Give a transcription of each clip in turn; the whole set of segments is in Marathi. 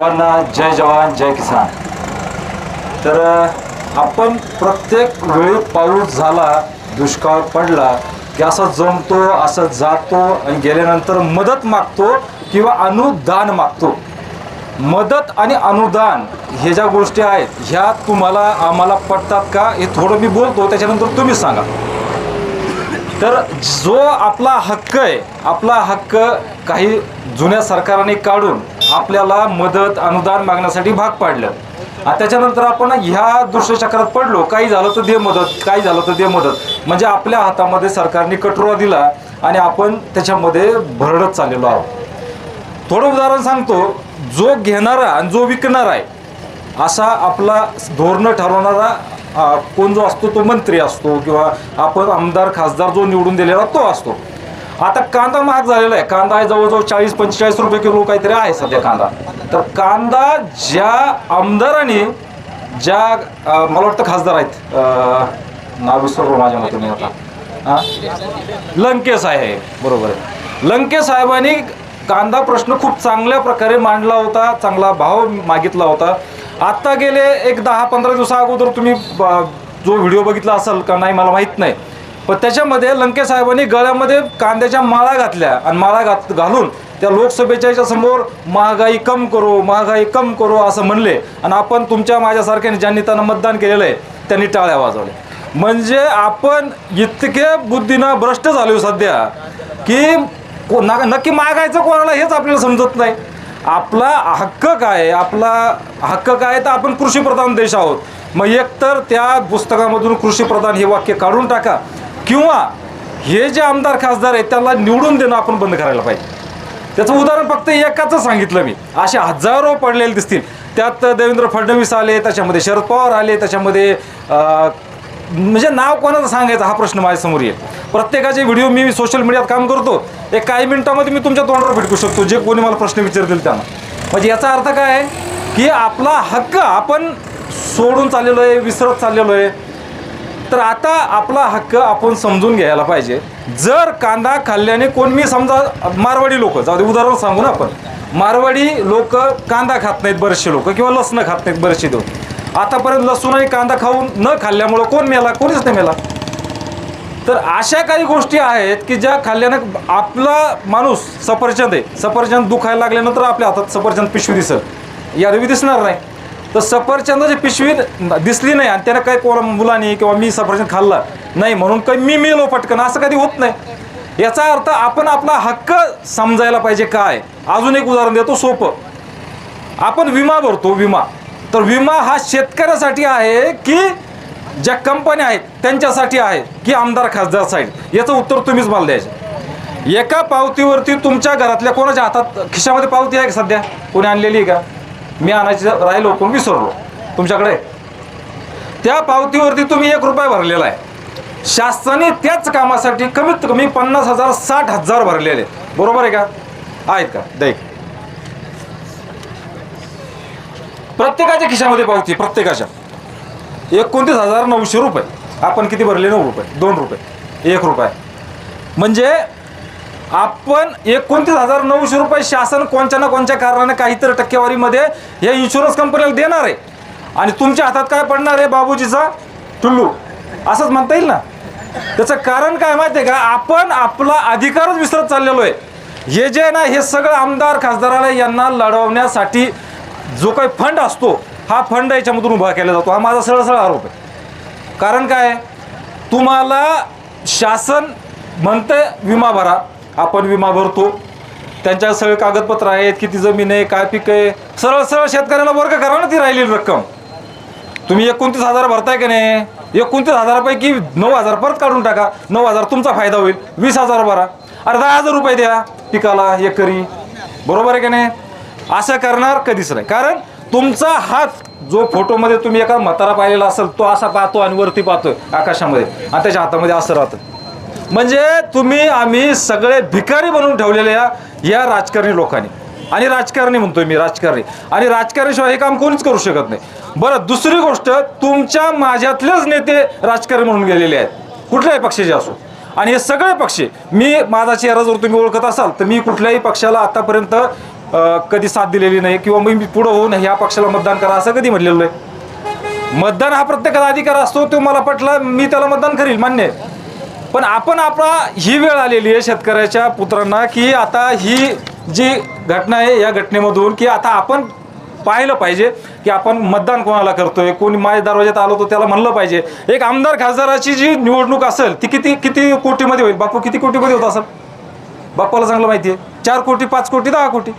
सर्वांना जय जवान जय किसान. तर आपण प्रत्येक वेळी पाऊस झाला दुष्काळ पडला की असं जमतो असं जातो आणि गेल्यानंतर मदत मागतो किंवा अनुदान मागतो. मदत आणि अनुदान हे ज्या गोष्टी आहेत ह्या तुम्हाला आम्हाला पटतात का? हे थोडं मी बोलतो त्याच्यानंतर तुम्ही सांगा. तर जो आपला हक्क आहे आपला हक्क काही जुन्या सरकारने काढून आपल्याला मदत अनुदान मागण्यासाठी भाग पाडलं. आणि त्याच्यानंतर आपण ह्या दुष्टचक्रात पडलो. काही झालं तर दे मदत काही झालं तर दे मदत. म्हणजे आपल्या हातामध्ये सरकारने कटोरा दिला आणि आपण त्याच्यामध्ये भरडत चाललेलो आहोत. थोडं उदाहरण सांगतो. जो घेणारा आणि जो विकणारा आहे असा आपला धोरणं ठरवणारा कोण जो असतो तो मंत्री असतो किंवा आपण आमदार खासदार जो निवडून दिलेला तो असतो. आता कांदा महाग झालेला आहे. कांदा आहे जवळजवळ चाळीस पंचेचाळीस रुपये किलो काहीतरी आहे सध्या कांदा. तर कांदा ज्या आमदाराने ज्या मला वाटतं खासदार आहेत. नाव विसरलो माझ्या मते मी आता. लंके लंकेश आहे. बरोबर आहे. लंके साहेबांनी कांदा प्रश्न खूप चांगल्या प्रकारे मांडला होता चांगला भाव मागितला होता. आत्ता गेले एक दहा पंधरा दिवसा अगोदर तुम्ही ब- जो व्हिडिओ बघितला असाल का नाही मला माहीत नाही. पण त्याच्यामध्ये लंके साहेबांनी गळ्यामध्ये कांद्याच्या माळा घातल्या आणि माळा घात घालून त्या लोकसभेच्या याच्यासमोर महागाई कम करू महागाई कम करू असं म्हणले. आणि आपण तुमच्या माझ्यासारख्याने ज्यांनी त्यांना मतदान केलेलं आहे त्यांनी टाळ्या वाजवल्या. म्हणजे आपण इतके बुद्धीनं भ्रष्ट झालो सध्या की को- ना- नक्की मागायचं कोणाला हेच आपल्याला समजत नाही. आपला हक्क काय? आपला हक्क काय तर आपण कृषीप्रधान देश आहोत. मग एकतर त्या पुस्तकामधून कृषीप्रधान हे वाक्य काढून टाका. किंवा हे जे आमदार खासदार आहेत त्यांना निवडून देणं आपण बंद करायला पाहिजे. त्याचं उदाहरण फक्त एकाच सांगितलं मी. असे हजारो पडलेले दिसतील. त्यात देवेंद्र फडणवीस आले त्याच्यामध्ये शरद पवार आले त्याच्यामध्ये म्हणजे नाव कोणाचं सांगायचं हा प्रश्न माझ्यासमोर येईल. प्रत्येकाचे व्हिडिओ मी सोशल मीडियात काम करतो. एक काही मिनिटामध्ये मी तुमच्या तोंडावर भेटू शकतो जे कोणी मला प्रश्न विचारतील त्यांना. म्हणजे याचा अर्थ काय आहे? की आपला हक्क आपण सोडून चाललेलो आहे विसरत चाललेलो आहे. तर आता आपला हक्क आपण समजून घ्यायला पाहिजे. जर कांदा खाल्ल्याने कोण मी समजा मारवाडी लोक जाऊ दे उदाहरण सांगू ना आपण. मारवाडी लोक कांदा खात नाहीत बरेचसे लोक किंवा लसणं खात नाहीत बरेचसे लोक. आतापर्यंत लसूण आणि कांदा खाऊन न खाल्ल्यामुळं कोण मेला? कोणीच नाही मेला. तर अशा काही गोष्टी आहेत की ज्या खाल्ल्यानं आपला माणूस सफरचंद आहे. सफरचंद दुखायला लागल्यानंतर आपल्या हातात सफरचंद पिशवी दिसत यादवी दिसणार नाही. तर सफरचंदाची पिशवी दिसली नाही आणि त्यानं काही कोणा मुलांनी किंवा मी सफरचंद खाल्ला नाही म्हणून काही मी मेलो पटकन असं कधी होत नाही. याचा अर्थ आपण आपला हक्क समजायला पाहिजे काय? अजून एक उदाहरण देतो सोपं. आपण विमा भरतो विमा. तर विमा हा शेतकऱ्यासाठी आहे की ज्या कंपन्या आहेत त्यांच्यासाठी आहे की आमदार खासदार साईड याचं उत्तर तुम्हीच मला द्यायचं एका पावतीवरती तुमच्या घरातल्या कोणाच्या हातात खिशामध्ये पावती आहे का सध्या? कोणी आणलेली आहे का? मी आणायची राहिलो पण विसरलो. तुमच्याकडे? त्या पावतीवरती तुम्ही एक रुपया भरलेला आहे. शासनाने त्याच कामासाठी कमीत कमी पन्नास हजार साठ हजार भरलेले. बरोबर आहे का? आहेत का? देख प्रत्येकाच्या खिशामध्ये पावती प्रत्येकाच्या. एकोणतीस हजार नऊशे रुपये. आपण किती भरले? नऊ रुपये. दोन रुपये. एक रुपये. म्हणजे आपण एकोणतीस हजार नऊशे रुपये शासन कोणत्या ना कोणत्या कारणाने काहीतरी टक्केवारीमध्ये या इन्शुरन्स कंपनीला देणार आहे. आणि तुमच्या हातात काय पडणार आहे बाबूजीचा? टुल्लू. असंच म्हणता येईल ना? त्याचं कारण काय माहिती आहे का? आपण आपला अधिकारच विसरत चाललेलो आहे. हे जे आहे ना हे सगळं आमदार खासदाराला यांना लढवण्यासाठी जो काही फंड असतो हा फंड याच्यामधून उभा केला जातो. हा माझा सरळ सरळ आरोप आहे. कारण काय? तुम्हाला शासन म्हणतं विमा भरा. आपण विमा भरतो. त्यांच्या सगळे कागदपत्र आहेत किती जमीन आहे काय पीक आहे. सरळ सरळ शेतकऱ्याला वर्ग करा ना ती राहिलेली रक्कम. तुम्ही एकोणतीस हजार भरताय का नाही? एकोणतीस हजारापैकी नऊ हजार परत काढून टाका. नऊ हजार तुमचा फायदा होईल. वीस हजार भरा. अरे दहा हजार रुपये द्या पिकाला एकरी. बरोबर आहे का नाही? असं करणार कधीच नाही. कारण तुमचा हात जो फोटोमध्ये तुम्ही एका म्हातारा पाहिलेला असेल तो असा पाहतो आणि वरती पाहतोय आकाशामध्ये. आणि त्याच्या हातामध्ये असं राहतं. म्हणजे तुम्ही आम्ही सगळे भिकारी बनवून ठेवलेल्या या राजकारणी लोकांनी. आणि राजकारणी म्हणतोय मी राजकारणी. आणि राजकारणीशिवाय हे काम कोणीच करू शकत नाही. बरं दुसरी गोष्ट तुमच्या माझ्यातलेच नेते राजकारणी म्हणून गेलेले आहेत. कुठल्याही पक्षाचे असो. आणि हे सगळे पक्ष मी माझा चेहरा जर तुम्ही ओळखत असाल तर मी कुठल्याही पक्षाला आतापर्यंत कधी साथ दिलेली नाही किंवा मी पुढं होऊन ह्या पक्षाला मतदान करा असं कधी म्हटलेलं नाही. मतदान हा प्रत्येकाचा अधिकार असतो तो मला पटला मी त्याला मतदान करील मान्य आहे. पण आपण आपला ही वेळ आलेली आहे शेतकऱ्याच्या पुत्रांना की आता ही जी घटना आहे या घटनेमधून की आता आपण पाहिलं पाहिजे की आपण मतदान कोणाला करतोय कोणी माझ्या दरवाज्यात आलो तो त्याला म्हणलं पाहिजे. एक आमदार खासदाराची जी निवडणूक असेल ती किती किती कोटीमध्ये होईल? बापू किती कोटीमध्ये होत असेल? बाप्पाला चांगलं माहिती आहे. चार कोटी पाच कोटी दहा कोटी.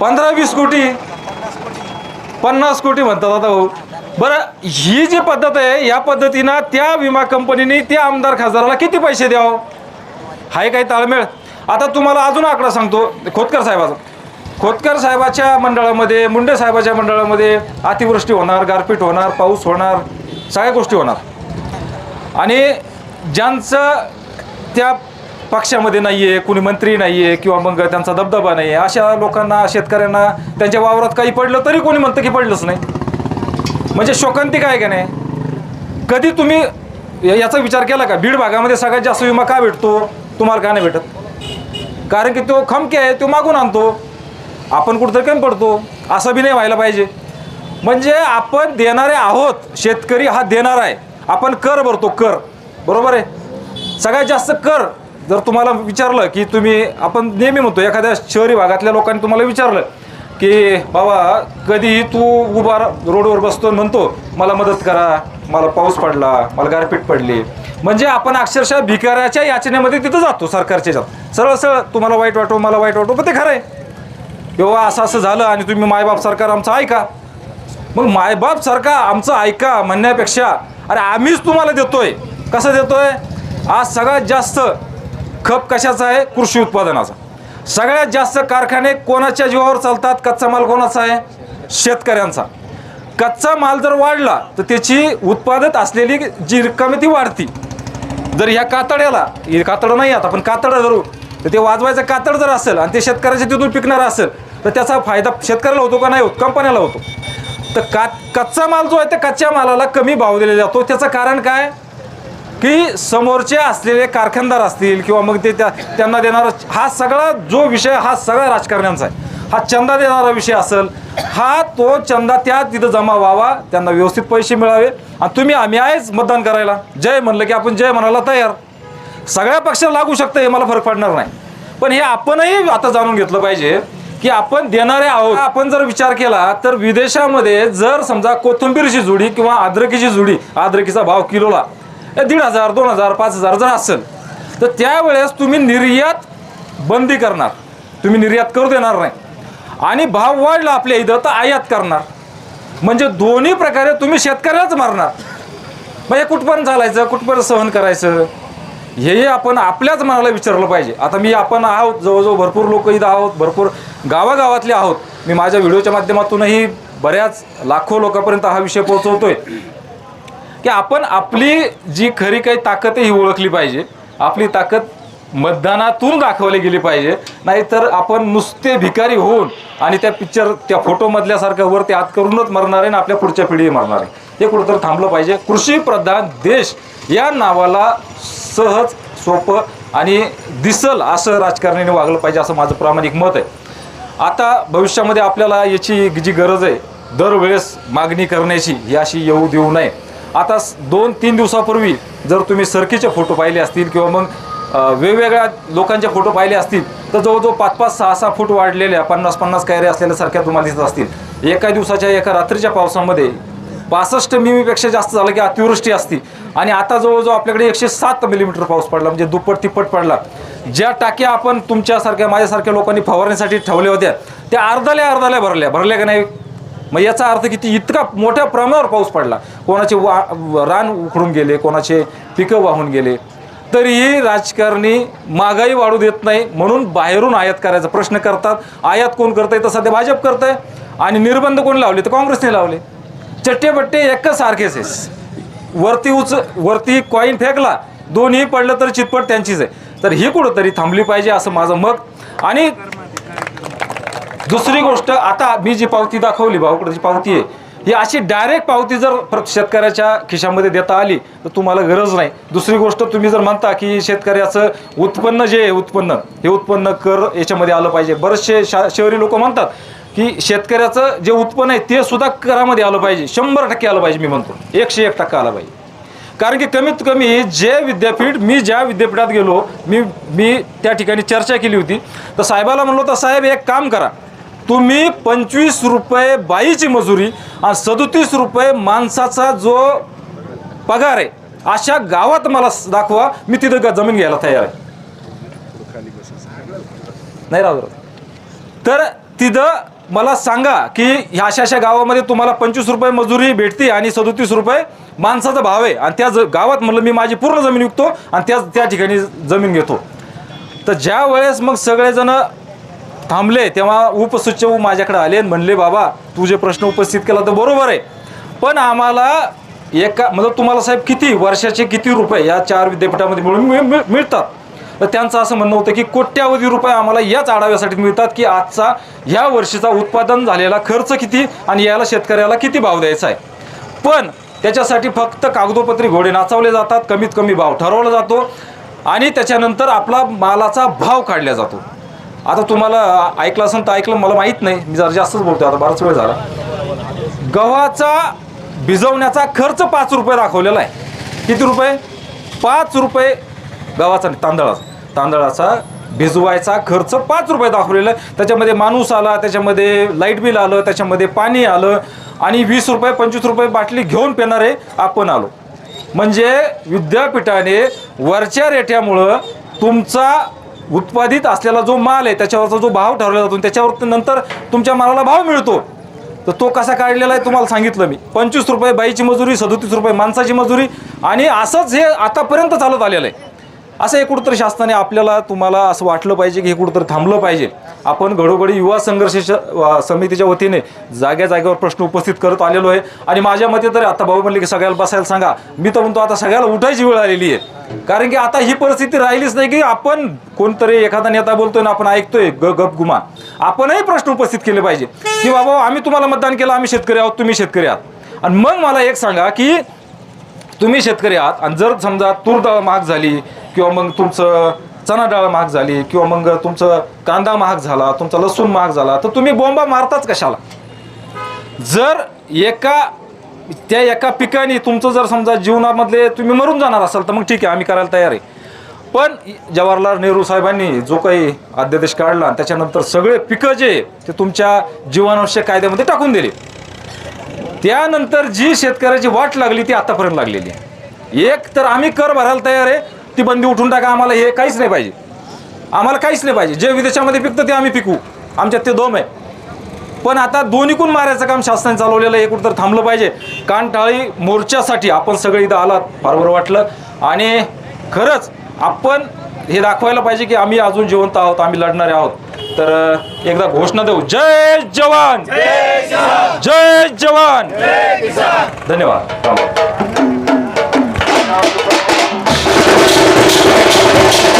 पंधरा वीस कोटी. पन्नास कोटी म्हणतात आता भाऊ. बरं ही जी पद्धत आहे या पद्धतीनं त्या विमा कंपनीने त्या आमदार खासदाराला किती पैसे द्यावं? हाय काही ताळमेळ. आता तुम्हाला अजून आकडा सांगतो खोतकर साहेबाचा. खोतकर साहेबाच्या मंडळामध्ये मुंडे साहेबाच्या मंडळामध्ये अतिवृष्टी होणार गारपीट होणार पाऊस होणार सगळ्या गोष्टी होणार. आणि ज्यांचं त्या पक्षामध्ये नाही आहे कुणी मंत्री नाही आहे किंवा मग त्यांचा दबदबा नाही आहे अशा लोकांना शेतकऱ्यांना त्यांच्या वावरात काही पडलं तरी कोणी म्हणतं की पडलंच नाही. म्हणजे शोकांतिक आहे का नाही? कधी तुम्ही या- याचा विचार केला का? बीड भागामध्ये सगळ्यात जास्त विमा का भेटतो? तुम्हाला का नाही भेटत? कारण की तो खमके आहे तो मागून आणतो. आपण कुठंतरी कमी पडतो. असं बी नाही व्हायला पाहिजे. म्हणजे आपण देणारे आहोत शेतकरी हा देणार आहे. आपण कर भरतो कर. बरोबर आहे? सगळ्यात जास्त कर जर तुम्हाला विचारलं की तुम्ही आपण नेहमी म्हणतो एखाद्या शहरी भागातल्या लोकांनी तुम्हाला विचारलं की बाबा कधी तू उभा रोडवर बसतो आणि म्हणतो मला मदत करा मला पाऊस पडला मला गारपीट पडली. म्हणजे आपण अक्षरशः भिकाऱ्याच्या याचनेमध्ये तिथं जातो सरकारच्या याच्यात. सरळ सरळ तुम्हाला वाईट वाटो मला वाईट वाटो पण ते खरं आहे. किंवा असं असं झालं आणि तुम्ही मायबाप सरकार आमचं ऐका. मग मायबाप सरकार आमचं ऐका म्हणण्यापेक्षा अरे आम्हीच तुम्हाला देतोय. कसं देतोय? आज सगळ्यात जास्त खप कशाचा आहे? कृषी उत्पादनाचा. सगळ्यात जास्त कारखाने कोणाच्या जीवावर चालतात? कच्चा माल कोणाचा आहे? शेतकऱ्यांचा. कच्चा माल जर वाढला तर त्याची उत्पादक असलेली जी रक्कम आहे ती वाढती. जर ह्या कातड्याला हे कातडं नाही आता पण कातडं धरू तर ते वाजवायचं कातड जर असेल आणि ते शेतकऱ्याच्या तिथून पिकणार असेल तर त्याचा फायदा शेतकऱ्याला होतो का नाही होत? कंपन्याला होतो. तर का कच्चा माल जो आहे त्या कच्च्या मालाला कमी भाव दिला जातो. त्याचं कारण काय? की समोरचे असलेले कारखानदार असतील किंवा मग ते त्या त्यांना देणारा हा सगळा जो विषय हा सगळा राजकारण्यांचा आहे. हा चंदा देणारा विषय असेल हा तो चंदा त्या तिथं जमा व्हावा त्यांना व्यवस्थित पैसे मिळावे आणि तुम्ही आम्ही आहेच मतदान करायला. जय म्हणलं की आपण जय म्हणायला तयार. सगळ्या पक्षाला लागू शकतं हे मला फरक पडणार नाही. पण हे आपणही आता जाणून घेतलं पाहिजे की आपण देणारे आहोत. आपण जर विचार केला तर विदेशामध्ये जर समजा कोथिंबीरची जुडी किंवा आद्रकीची जुडी आद्रकीचा भाव किलोला दीड हजार दोन हजार पाच हजार जर असेल तर त्यावेळेस तुम्ही निर्यात बंदी करणार. तुम्ही निर्यात करू देणार नाही. आणि भाव वाढला आपल्या इथं तर आयात करणार. म्हणजे दोन्ही प्रकारे तुम्ही शेतकऱ्यालाच मारणार. म्हणजे कुठपर्यंत चालायचं कुठपर्यंत सहन करायचं? हेही आपण आपल्याच मनाला विचारलं पाहिजे. आता मी आपण आहोत जवळजवळ भरपूर लोक इथं आहोत भरपूर गावागावातले आहोत. मी माझ्या व्हिडिओच्या माध्यमातूनही बऱ्याच लाखो लोकांपर्यंत हा विषय पोहोचवतोय. की आपण आपली जी खरी काही ताकद आहे ही ओळखली पाहिजे. आपली ताकद मतदानातून दाखवली गेली पाहिजे. नाहीतर आपण नुसते भिकारी होऊन आणि त्या पिक्चर त्या फोटोमधल्यासारखं वरती आत करूनच मरणार आहे आणि आपल्या पुढच्या पिढी मरणार आहे. हे कुठंतरी थांबलं पाहिजे. कृषी प्रधान देश या नावाला सहज सोपं आणि दिसल असं राजकारण्याने वागलं पाहिजे असं माझं प्रामाणिक मत आहे. आता भविष्यामध्ये आपल्याला याची जी गरज आहे दरवेळेस मागणी करण्याची ही अशी येऊ देऊ नये. आता स- दोन तीन दिवसापूर्वी जर तुम्ही सरकीचे फोटो पाहिले असतील किंवा मग वेगवेगळ्या लोकांचे फोटो पाहिले असतील तर जवळजवळ पाच पाच सहा सहा फूट वाढलेल्या पन्नास पन्नास कैऱ्या असलेल्यासारख्या तुम्हाला दिसत असतील. एका दिवसाच्या एका रात्रीच्या पावसामध्ये पासष्ट मिमीपेक्षा जास्त झालं की अतिवृष्टी असती. आणि आता जवळजवळ आपल्याकडे एकशे सात मिलीमीटर पाऊस पडला म्हणजे दुप्पट तिप्पट पडला. ज्या टाक्या आपण तुमच्यासारख्या माझ्यासारख्या लोकांनी फवारण्यासाठी ठेवल्या होत्या त्या अर्धाल्या अर्धाल्या भरल्या. भरल्या का नाही? मग याचा अर्थ किती इतका मोठ्या प्रमाणावर पाऊस पडला. कोणाचे वा रान उखडून गेले कोणाचे पिकं वाहून गेले. तरीही राजकारणी महागाई वाढू देत नाही म्हणून बाहेरून आयात करायचा प्रश्न करतात. आयात कोण करतंय तर सध्या भाजप करतंय. आणि निर्बंध कोण लावले तर काँग्रेसने लावले. चट्टेपट्टे एकच सारखेच आहे वरती उच वरती कॉईन फेकला दोन्ही पडलं तर चितपट त्यांचीच आहे. तर ही कुठंतरी थांबली पाहिजे असं माझं मत. आणि दुसरी गोष्ट आता मी जी पावती दाखवली भाऊकडे जी पावती आहे ही अशी डायरेक्ट पावती जर प्र- शेतकऱ्याच्या खिशामध्ये देता आली तर तुम्हाला गरज नाही. दुसरी गोष्ट तुम्ही जर म्हणता की शेतकऱ्याचं उत्पन्न जे आहे उत्पन्न हे उत्पन्न कर याच्यामध्ये आलं पाहिजे. बरेचसे शा शहरी लोक म्हणतात की शेतकऱ्याचं जे उत्पन्न आहे ते सुद्धा करामध्ये आलं पाहिजे. शंभर टक्के आलं पाहिजे मी म्हणतो. एकशे एक टक्का आलं पाहिजे. कारण की कमीत कमी जे विद्यापीठ मी ज्या विद्यापीठात गेलो मी मी त्या ठिकाणी चर्चा केली होती. तर साहेबाला म्हणलो तर साहेब एक काम करा. तुम्ही पंचवीस रुपये बाईची मजुरी आणि सदोतीस रुपये माणसाचा जो पगार आहे अशा गावात मला दाखवा मी तिथं ग- जमीन घ्यायला तयार आहे. नाही राहू तर तिथं मला सांगा की ह्या अशा अशा गावामध्ये तुम्हाला पंचवीस रुपये मजुरी भेटते आणि सदोतीस रुपये माणसाचा भाव आहे. आणि त्या ज- गावात म्हणलं मी माझी पूर्ण जमीन विकतो आणि त्या त्या ठिकाणी जमीन घेतो. तर ज्या वेळेस मग सगळेजण थांबले तेव्हा उपसचिव माझ्याकडे आले आणि म्हणले बाबा तू जे प्रश्न उपस्थित केला तर बरोबर आहे. पण आम्हाला एका म्हणजे तुम्हाला साहेब किती वर्षाचे किती रुपये या चार विद्यापीठामध्ये मिळून मिळ- मिळ- मिळतात? तर त्यांचं असं म्हणणं होतं की कोट्यावधी रुपये आम्हाला याच आढाव्यासाठी मिळतात की आजचा ह्या वर्षीचा उत्पादन झालेला खर्च किती आणि याला शेतकऱ्याला किती भाव द्यायचा आहे. पण त्याच्यासाठी फक्त कागदोपत्री घोडे नाचवले जातात कमीत कमी भाव ठरवला जातो आणि त्याच्यानंतर आपला मालाचा भाव काढला जातो. आता तुम्हाला ऐकलं असेल तर ऐकलं मला माहीत नाही. मी जरा जास्तच बोलतो आता बराच वेळ झाला. गव्हाचा भिजवण्याचा खर्च पाच रुपये दाखवलेला आहे. किती रुपये? पाच रुपये गव्हाचा तांदळाचा. तांदळाचा भिजवायचा खर्च पाच रुपये दाखवलेला आहे. त्याच्यामध्ये माणूस आला त्याच्यामध्ये लाइट बिल आलं त्याच्यामध्ये पाणी आलं आणि वीस रुपये पंचवीस रुपये बाटली घेऊन पिणारे आपण आलो. म्हणजे विद्यापीठाने वरच्या रेट्यामुळं तुमचा उत्पादित असलेला जो माल आहे त्याच्यावरचा जो भाव ठरवला जातो त्याच्यावर नंतर तुमच्या मालाला भाव मिळतो. तर तो कसा काढलेला आहे तुम्हाला सांगितलं मी. पंचवीस रुपये बाईची मजुरी सदोतीस रुपये माणसाची मजुरी आणि असंच हे आतापर्यंत चालत आलेलं आहे. असं हे कुठंतरी शासनाने आपल्याला तुम्हाला असं वाटलं पाहिजे की हे कुठंतरी थांबलं पाहिजे. आपण घडोघडी युवा संघर्ष समितीच्या वतीने जाग्या जागेवर प्रश्न उपस्थित करत आलेलो आहे. आणि माझ्या मते तरी आता भाऊ म्हणले की सगळ्याला बसायला सांगा. मी तर म्हणतो आता सगळ्याला उठायची वेळ आलेली आहे. कारण की आता ही परिस्थिती राहिलीच नाही की आपण कोणतरी एखादा नेता बोलतोय ना आपण ऐकतोय ग गप गुमा. आपणही प्रश्न उपस्थित केले पाहिजे. की बाबा आम्ही तुम्हाला मतदान केलं आम्ही शेतकरी आहोत तुम्ही शेतकरी आहात. आणि मग मला एक सांगा की तुम्ही शेतकरी आहात आणि जर समजा तूर महाग झाली किंवा मग तुमचं चणा डाळ महाग झाली किंवा मग तुमचं कांदा महाग झाला तुमचा लसूण महाग झाला तर तुम्ही बोंबा मारताच कशाला? जर एका त्या एका पिकाने तुमचं जर समजा जीवनामधले तुम्ही मरून जाणार असाल तर मग ठीक आहे आम्ही करायला तयार आहे. पण जवाहरलाल नेहरू साहेबांनी जो काही अध्यादेश काढला त्याच्यानंतर सगळे पिकं जे ते तुमच्या जीवनावश्यक कायद्यामध्ये टाकून दिले. त्यानंतर जी शेतकऱ्याची वाट लागली ती आतापर्यंत लागलेली आहे. एक तर आम्ही कर भरायला तयार आहे ती बंदी उठून टाका आम्हाला हे काहीच नाही पाहिजे. आम्हाला काहीच नाही पाहिजे. जे विदेशामध्ये पिकतं ते आम्ही पिकवू आमच्यात ते दोम आहे. पण आता दोन्हीकून मारायचं काम शासनाने चालवलेलं आहे. हे कुठं थांबलं पाहिजे. कानटाळी मोर्चासाठी आपण सगळे इथं आलात. फार बरं वाटलं. आणि खरंच आपण हे दाखवायला पाहिजे की आम्ही अजून जिवंत आहोत. आम्ही लढणारे आहोत. तर एकदा घोषणा देऊ. जय जवान! जय जवान! धन्यवाद. Thank you.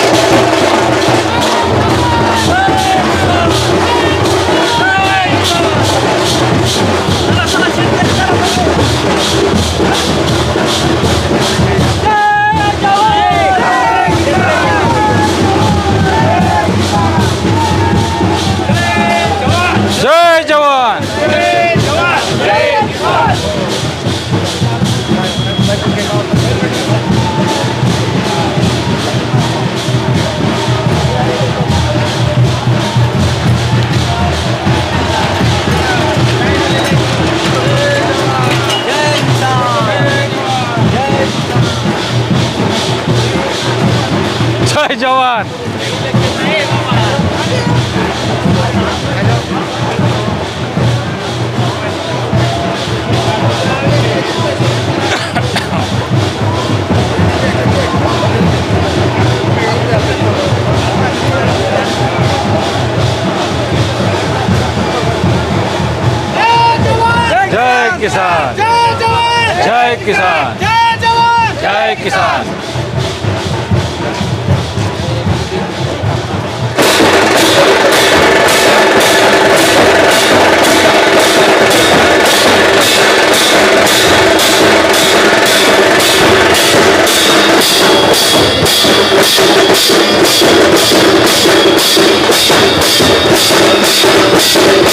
जय जवान जय किसान जय किसान